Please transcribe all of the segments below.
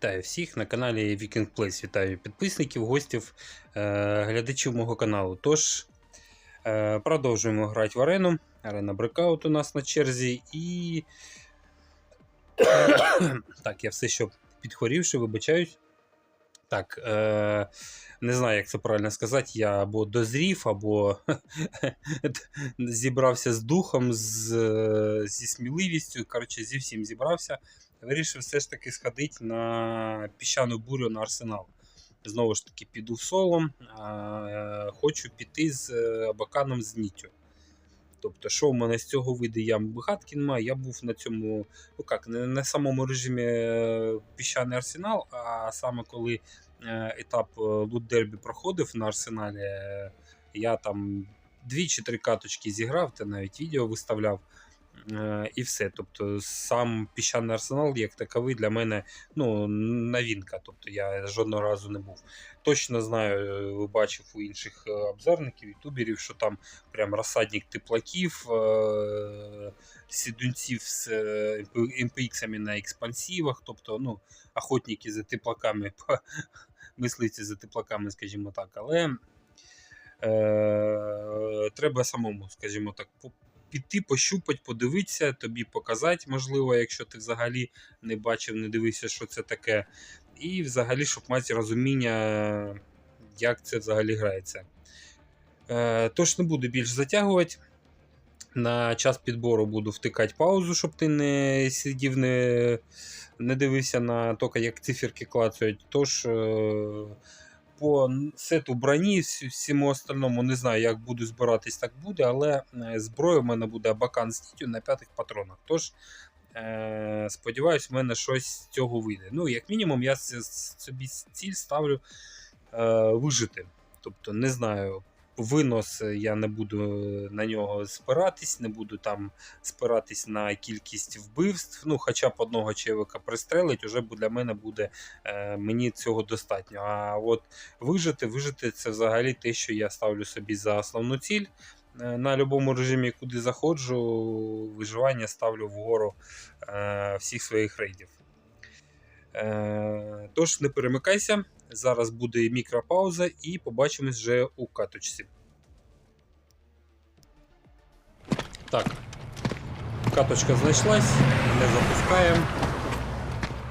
Вітаю всіх на каналі Viking Place. Вітаю підписників, гостів, е, глядачів мого каналу. Тож, е, продовжуємо грати в арену. Арена Breakout у нас на черзі. І. так, я все ще підхворівши, вибачаюсь. Так, е, не знаю, як це правильно сказати. Я або дозрів, або зібрався з духом, з, зі сміливістю. Коротше, зі всім зібрався. Вирішив все ж таки сходити на піщану бурю на арсенал. Знову ж таки, піду солом. А, хочу піти з е, Абаканом з Ніттю. Тобто, що в мене з цього вийде, я багатки немає. Я був на цьому, ну як, не на самому режимі е, піщаний арсенал, а саме коли е, етап е, лут дербі проходив на арсеналі, я там дві чи три каточки зіграв, та навіть відео виставляв. Е, І все. Тобто, сам піщаний арсенал, як таковий, для мене ну, новинка. Тобто я жодного разу не був. Точно знаю, е, бачив у інших е, обзорників, ютуберів, що там прям розсадник теплаків, сідунців з МПХами на експансивах, тобто ну, охотники за теплаками, мислиці за теплаками, скажімо так. Але треба самому, скажімо так, піти, пощупати, подивитися, тобі показати, можливо, якщо ти взагалі не бачив, не дивився, що це таке. І взагалі, щоб мати розуміння, як це взагалі грається. Е, тож не буду більш затягувати. На час підбору буду втикати паузу, щоб ти не сидів, не, не дивився на то, як циферки клацають. Тож е, по сету броні, всьому остальному не знаю, як буду збиратись, так буде, але е, зброя в мене буде абакан з дітю на п'ятих патронах. Тож, е, сподіваюсь, в мене щось з цього вийде. Ну, як мінімум, я собі ціль ставлю е, вижити. Тобто, не знаю, винос е, я не буду на нього спиратись, не буду там спиратись на кількість вбивств. Ну, хоча б одного чевика пристрелить, уже для мене буде е, мені цього достатньо. А от вижити, вижити це взагалі те, що я ставлю собі за основну ціль. Е, На будь-якому режимі, куди заходжу, виживання ставлю вгору е, всіх своїх рейдів. Е, тож не перемикайся. Зараз буде мікропауза і побачимось вже у каточці. Так. Каточка знайшлась, не запускаємо.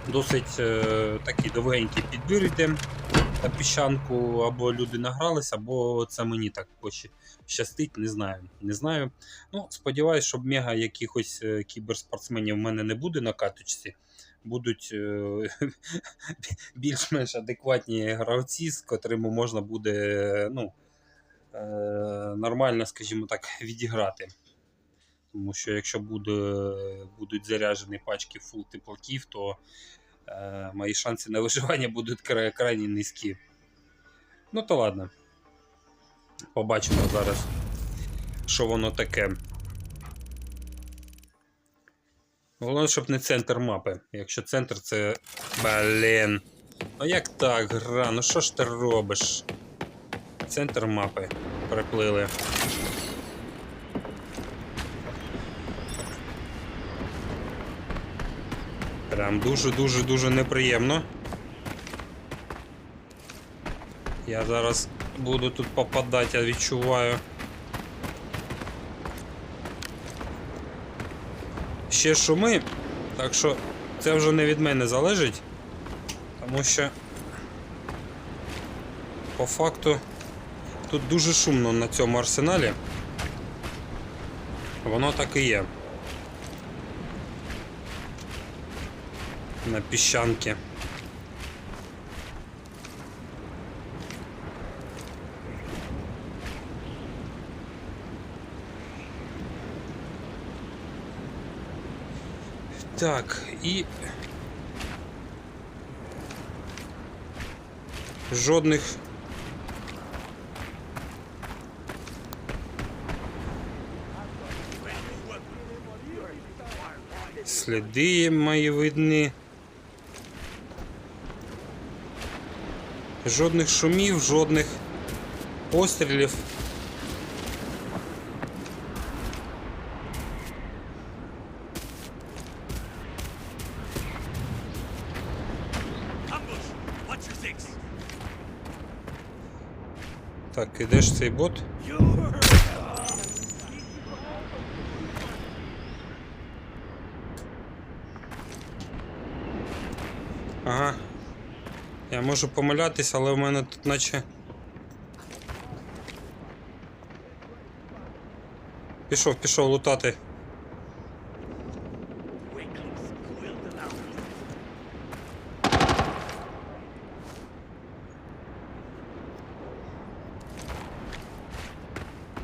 Досить е, такий довгенький підбір йде на піщанку, або люди награлись, або це мені так пощастить, не знаю. Не знаю. Ну, сподіваюсь, щоб мега якихось е, кіберспортсменів в мене не буде на каточці. Будуть е, більш-менш адекватні гравці, з котрими можна буде ну, е, нормально, скажімо так, відіграти. Тому що якщо буде, будуть заряджені пачки фул теплаків, то е, мої шанси на виживання будуть кра- крайні низькі. Ну то ладно. Побачимо зараз, що воно таке. Головне, щоб не центр мапи. Якщо центр це. Блін. Ну як так, гра? Ну що ж ти робиш? Центр мапи приплили. Прям дуже-дуже-дуже неприємно. Я зараз буду тут попадати, я відчуваю. Ще шуми, так що це вже не від мене залежить, тому що по факту тут дуже шумно на цьому арсеналі. Воно так і є. На піщанки. Так, і. Жодних. Сліди мої видні. Жодних шумів, жодних пострілів. Так, і де ж цей бот? Ага. Я можу помилятися, але в мене тут наче. Пішов, пішов лутати.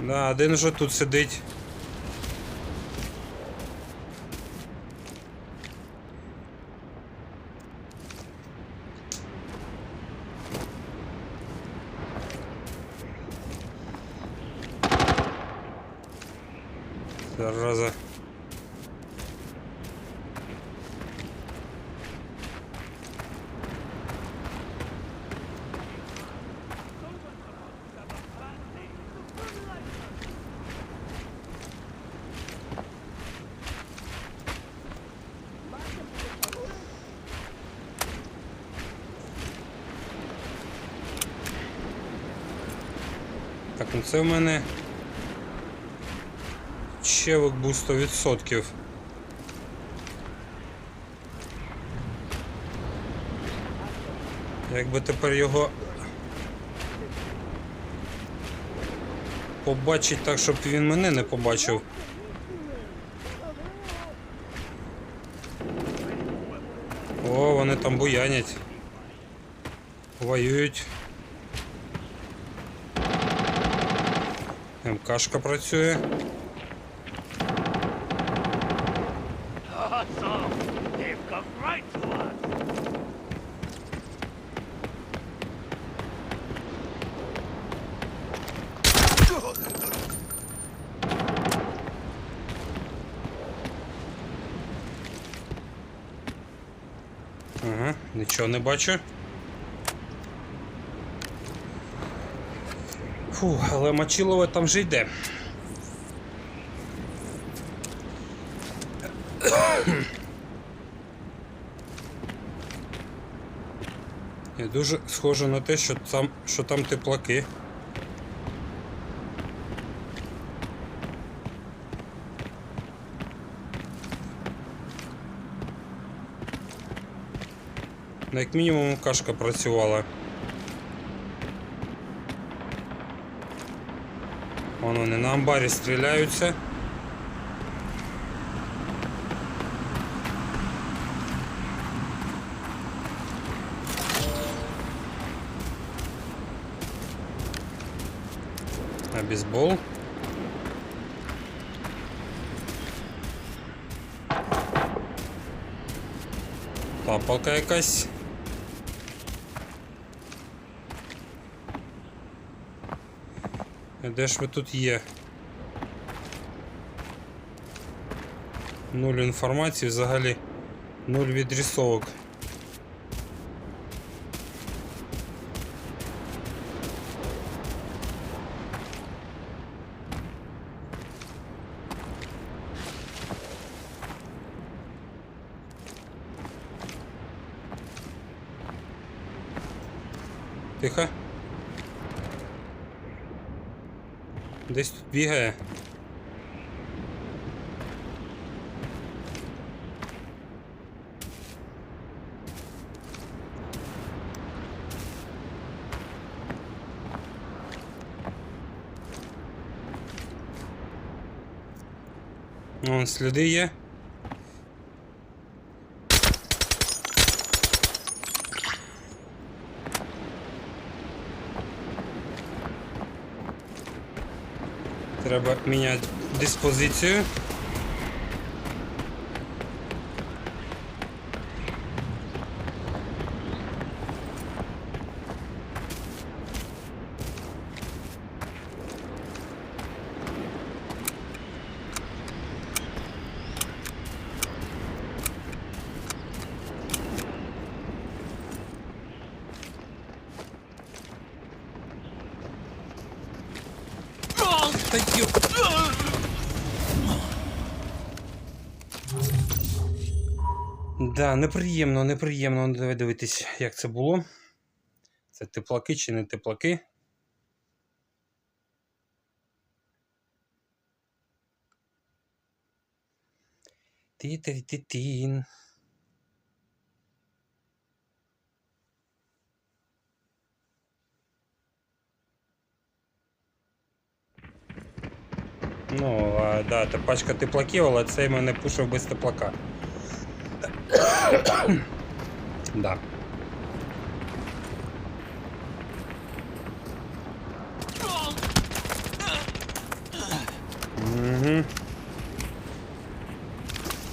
Да, один вже тут сидить. Зараза. Це в мене Чевик був 100%. Якби тепер його побачить так, щоб він мене не побачив. О, вони там буянять. Воюють. МКшка працює. Нічого не бачу. Фу, але Мочилове там вже йде. І дуже схоже на те, що там, що там теплаки. Ну, як мінімум кашка працювала. Вон вони на амбарі стріляються. А бейсбол. Тапалка якась. Де ж ви тут є? Нуль інформації, взагалі нуль відрисовок. Тихо. Десь тут бігає. Вон сліди є. Треба міняти диспозицію. Неприємно, неприємно. Ну, давай дивитись, як це було. Це теплаки чи не теплаки. ті ті ті тін Ну, а, да, та пачка теплаків, але цей мене пушив без теплака. да. Угу.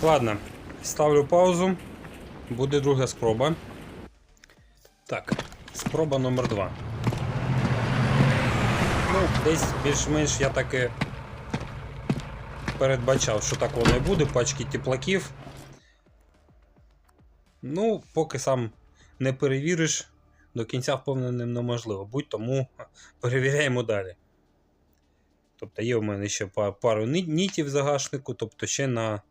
Ладно, ставлю паузу. Буде друга спроба. Так, спроба номер два. Ну, десь більш-менш я так і передбачав, що так воно і буде, пачки теплаків. Ну, поки сам не перевіриш, до кінця впевненим неможливо. Будь тому перевіряємо далі. Тобто є у мене ще пару нітів в загашнику, тобто ще на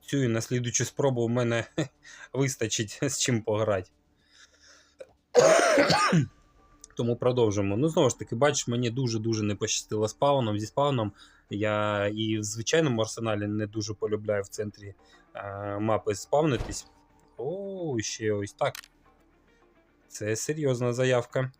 цю і на слідучу спробу у мене вистачить з чим пограти. Тому продовжимо. Ну, знову ж таки, бачиш, мені дуже-дуже не пощастило з спауном. Зі спауном я і в звичайному арсеналі не дуже полюбляю в центрі е, мапи спавнитись. О, ще ось так. Це серйозна заявка.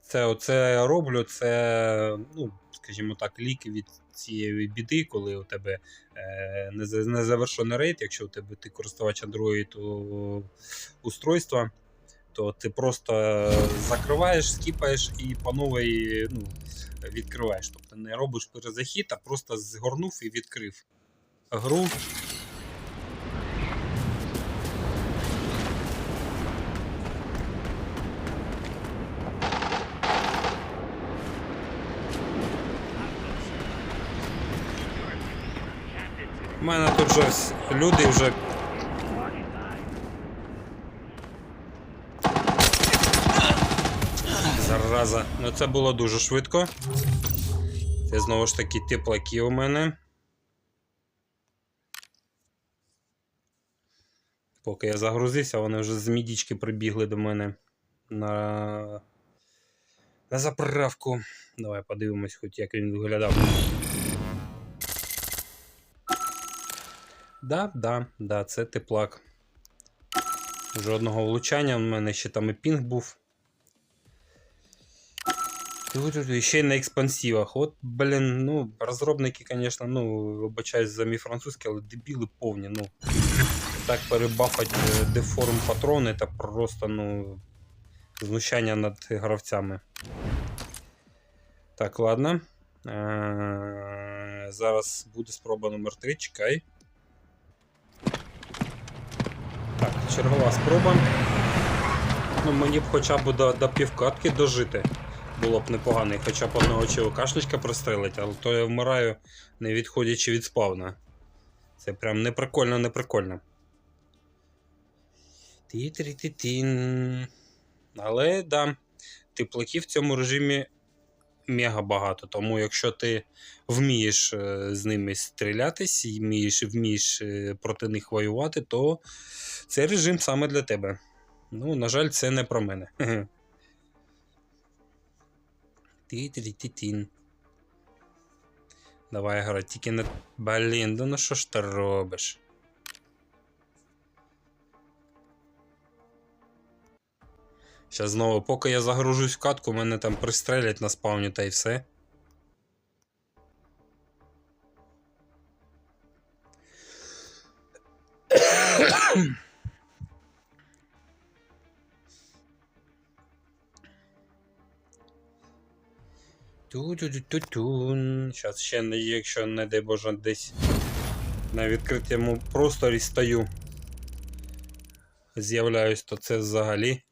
Це оце роблю, це, ну, скажімо так, ліки від цієї біди, коли у тебе е, не за- незавершений рейд, якщо у тебе ти користувач Android устройства, то ти просто закриваєш, скіпаєш і по новій ну, відкриваєш. Тобто не робиш перезахід, а просто згорнув і відкрив гру. У мене тут вже люди вже Зараза. Ну це було дуже швидко. Це знову ж таки теплаки у мене. Поки я загрузився, вони вже з мідічки прибігли до мене на, на заправку. Давай подивимось, хоч як він виглядав. Да, да, да, це теплак. Жодного влучання, у мене ще там і пінг був. І ще й на експансивах. От, блін, ну, розробники, звісно, ну, вибачаюсь за мій французький, але дебіли повні, ну. Так перебафать е, деформ патрони, це просто, ну. Знущання над гравцями. Так, ладно. Е, Зараз буде спроба номер 3, чекай. Так, чергова спроба. Ну, мені б хоча б до, до півкатки дожити. Було б непогано, хоча б одного ЧВКшничка прострелить, але то я вмираю, не відходячи від спавна. Це прям не прикольно, не прикольно. Ті-трі-ті-тін. Але да, теплаків в цьому режимі мега багато. Тому якщо ти вмієш е, з ними стрілятись і вмієш, вмієш е, проти них воювати, то цей режим саме для тебе. Ну, на жаль, це не про мене. Ті-ті-ті-тін. Давай грати, тільки не. Блін, да ну що ж ти робиш? Щас знову, поки я загружусь в катку, мене там пристрелять на спавні та й все. Ту-ту-ту-тун. Щас ще, не- якщо не дай Боже, десь на відкритому просторі стою. З'являюсь, то це взагалі.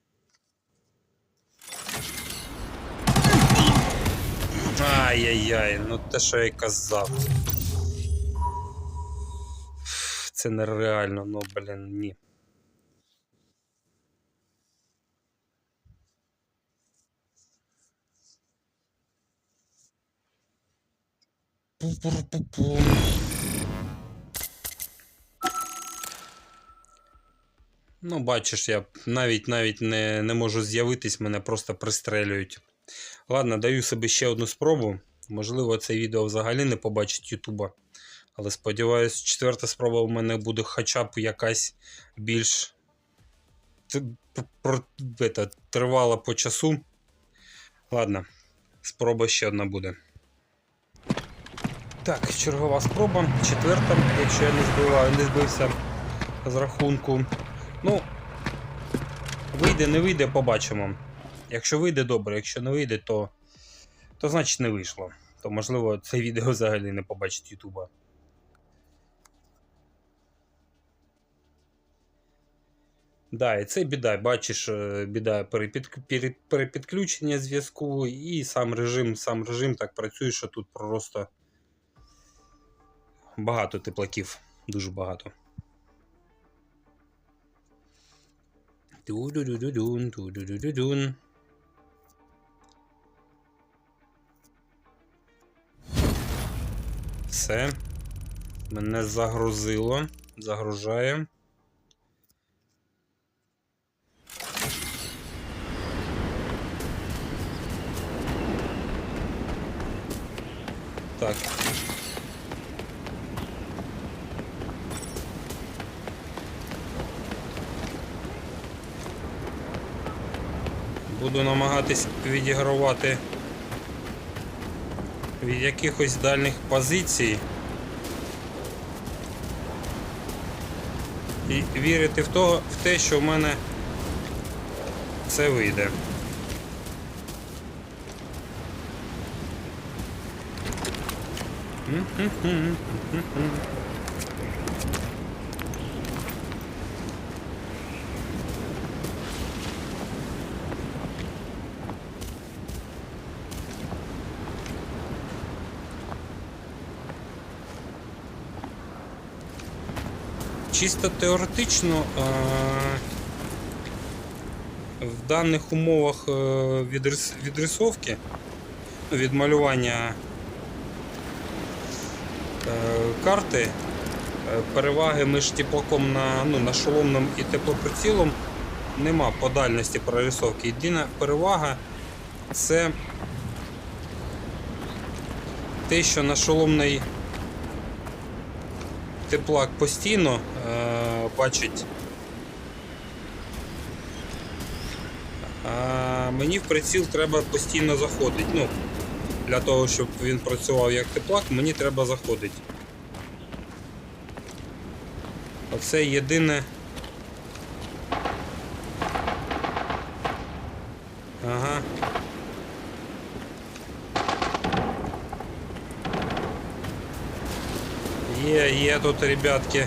Ай-яй-яй, ну те, що я й казав. Це нереально, ну блін, ні. Ну, бачиш, я навіть навіть не, не можу з'явитись, мене просто пристрелюють. Ладно, даю собі ще одну спробу. Можливо, це відео взагалі не побачить Ютуба. Але сподіваюсь, четверта спроба в мене буде хоча б якась більш тривала по часу. Ладно, спроба ще одна буде. Так, чергова спроба. Четверта, якщо я не збиваю, не збився з рахунку. Ну, вийде, не вийде, побачимо. Якщо вийде, добре, якщо не вийде, то, то значить не вийшло. То можливо це відео взагалі не побачить Ютуба. Да, і це біда. Бачиш, е, біда перепідключення зв'язку і сам режим, сам режим так працює, що тут просто багато теплаків. Дуже багато. Ту-ду-ду-ду-дун, ту-ду-ду-ду-дун. Все. Мене загрузило. Загружає. Так. Буду намагатись відігравати від якихось дальніх позицій. І вірити в, того, в те, що в мене це вийде. Чисто теоретично е- в даних умовах е, відрис- відрисовки, ну, відмалювання е, карти, переваги між теплаком на, ну, на шоломним і теплоприцілом нема по дальності прорисовки. Єдина перевага це те, що на шоломний теплак постійно е, бачить. А мені в приціл треба постійно заходити. Ну, для того, щоб він працював як теплак, мені треба заходити. Оце єдине. Ага. Є, є тут, ребятки.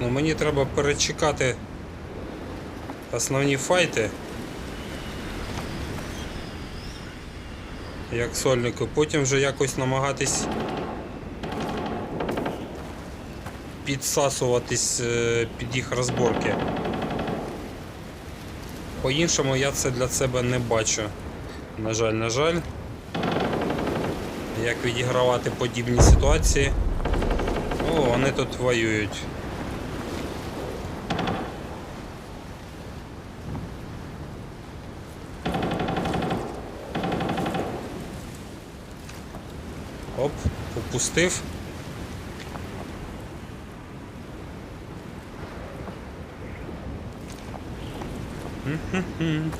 Ну мені треба перечекати основні файти. Як сольнику, потім вже якось намагатись підсасуватись е, під їх розборки. По-іншому я це для себе не бачу. На жаль, на жаль. Як відігравати подібні ситуації. О, вони тут воюють. Попустив. М-м-м.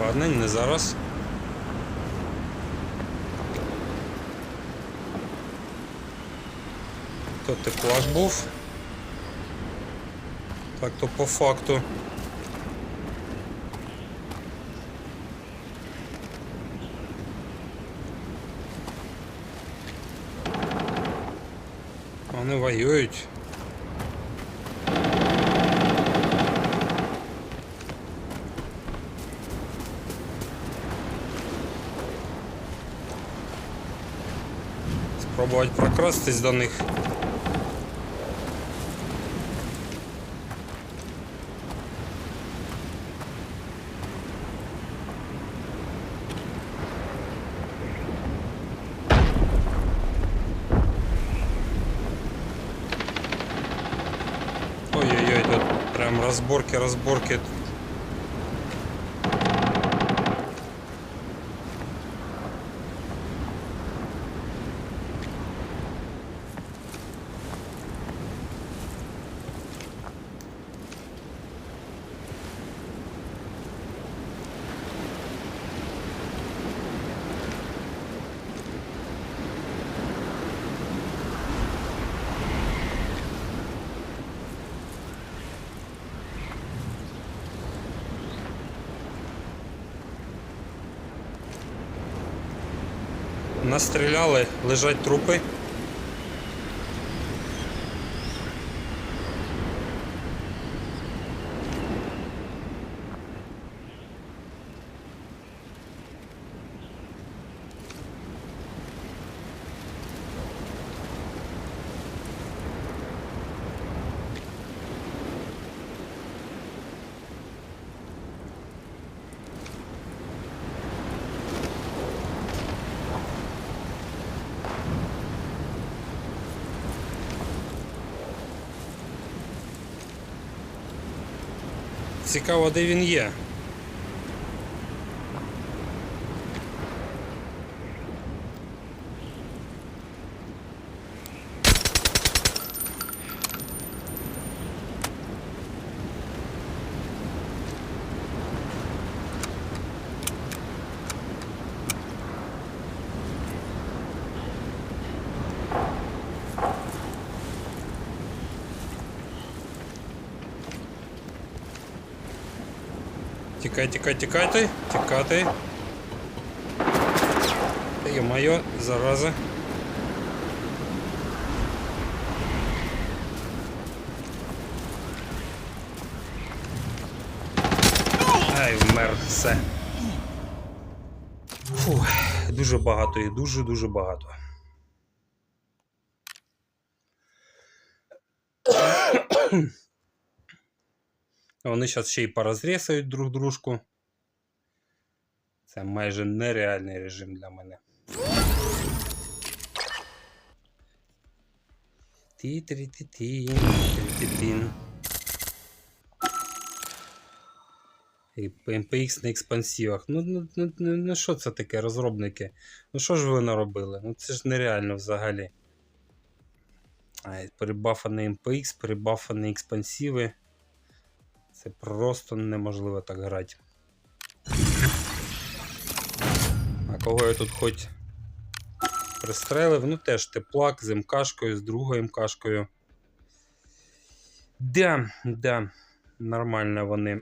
Ладно, не зараз. То теплак був. Так, то по факту. Вони воюють. Спробувати прокрастись до них. Ой-ой-ой, тут прям разборки, разборки. Настріляли, лежать трупи. Цікаво, де він є. Тікай, тікай, тікайте, тікати. Йо-моє, зараза. Ай, вмер, все. Фух, дуже багато їх, дуже-дуже багато. Вони зараз ще й порозрісають друг дружку. Це майже нереальний режим для мене. Ті-трі-ті-тін, ті-трі-ті-тін. І MPX на експансивах. Ну, ну, ну, ну, ну що це таке, розробники? Ну що ж ви наробили? Ну це ж нереально взагалі. Ай, перебафаний MPX, перебафані експансиви. Це просто неможливо так грати. А кого я тут хоч пристрелив? Ну теж теплак з МКшкою, з другою МКшкою. Да, да, нормально вони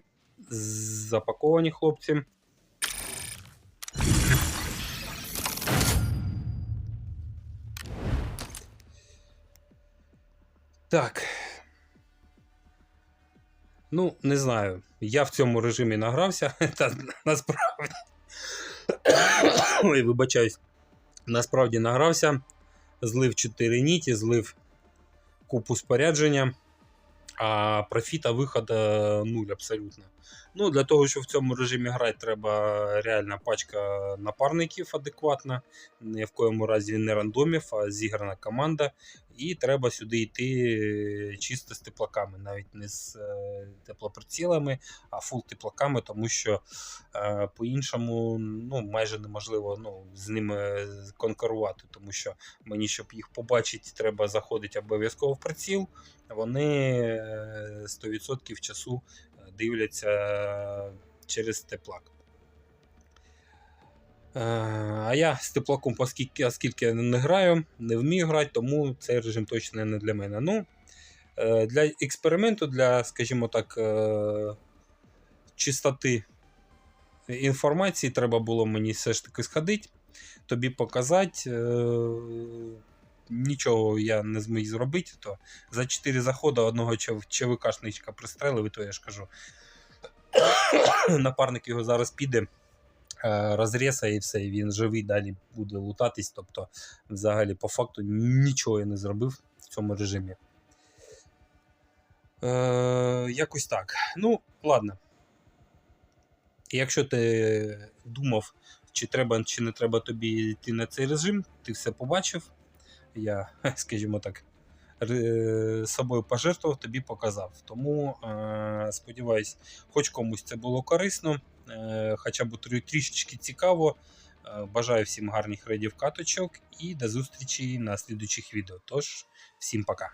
запаковані хлопці. Так. Ну, не знаю. Я в цьому режимі награвся. Та насправді. Ой, вибачаюсь. Насправді награвся. злив 4 ніті, злив купу спорядження, а профіта виходу нуль абсолютно. Ну, для того, щоб в цьому режимі грати, треба реальна пачка напарників адекватна, ні в коєму разі не рандомів, а зіграна команда. І треба сюди йти чисто з теплаками, навіть не з е, теплоприцілами, а фул теплаками, тому що е, по-іншому ну, майже неможливо ну, з ними конкурувати, тому що мені, щоб їх побачити, треба заходити обов'язково в приціл. Вони е, 100% часу е, дивляться через теплак. Е, А я з теплаком, оскільки, я не граю, не вмію грати, тому цей режим точно не для мене. Ну, е, для експерименту, для, скажімо так, е, чистоти інформації треба було мені все ж таки сходити, тобі показати. Нічого я не зміг зробити, то за 4 заходи одного ЧВКшничка пристрелив, і то я ж кажу. Напарник його зараз піде, е, розрісає і все, і він живий далі буде лутатись. Тобто, взагалі, по факту нічого я не зробив в цьому режимі. Е, якось так. Ну, ладно. Якщо ти думав, чи треба, чи не треба тобі йти на цей режим, ти все побачив. Я, скажімо так, собою пожертвував, тобі показав. Тому сподіваюся, сподіваюсь, хоч комусь це було корисно, е, хоча б трі- трішечки цікаво. Е, Бажаю всім гарних рейдів каточок і до зустрічі на слідучих відео. Тож, всім пока.